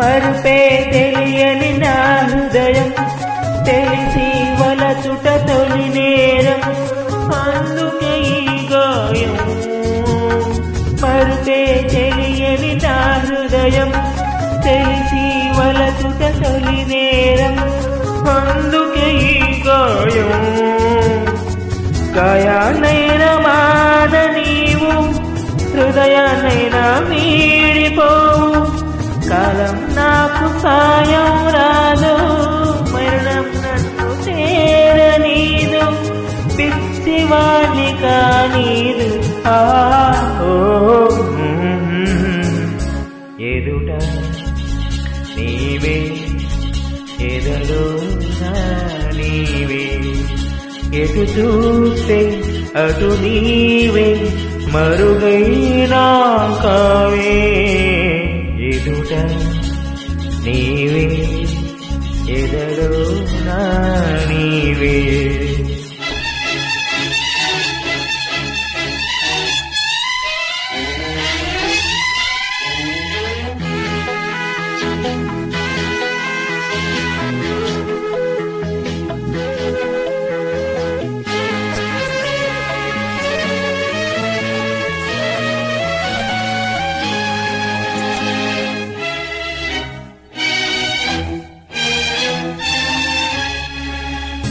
మరుపే తెలియని నా హృదయం తెలిసి వలచుట తొలి నేరం. అందుకే ఈ గాయం మరుపే తెలియని నా హృదయం తెలిసి వలచుట తొలి నేరం. అందుకే ఈ గాయం గాయానైనా మాన నీవు హృదయానైనా మీడిపోవు కాలం నాకు సాయం రాదు. మరణం నన్ను చేరనీదు పిచ్చివాణి కానీదు. ఆ ఎదుట నీవే ఎదలో నీవే. ఎటు చూస్తే అటు నీవే. మరుగైనా కావే. ఎదలో నీవే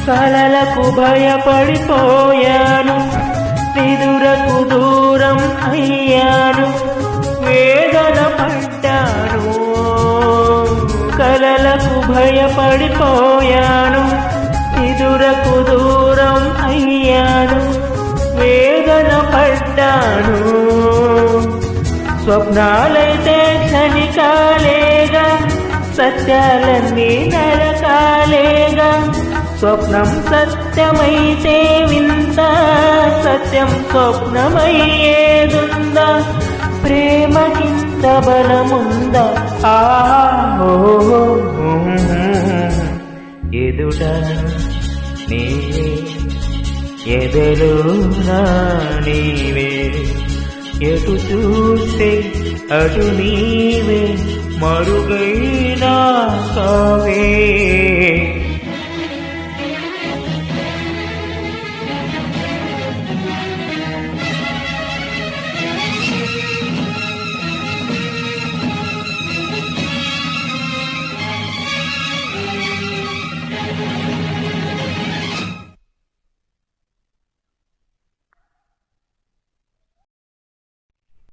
కలలకు భయపడిపోయాను. నిదురకు దూరం అయ్యాను. వేదన పడ్డాను. కలలకు భయపడిపోయాను. నిదురకు దూరం అయ్యాను. వేదన పడ్డాను. స్వప్నాలైతే క్షణికాలేగా సత్యాలన్నీ నరకాలేగా స్వప్నం సత్యమైతే వింత సత్యం స్వప్నమయ్యేదుందా? ప్రేమ కింద బలముందా ఆ ఎదుట నీవే ఎదలు నీవే. ఎటు చూస్తే అటు నీవే మరుగైనా కావే.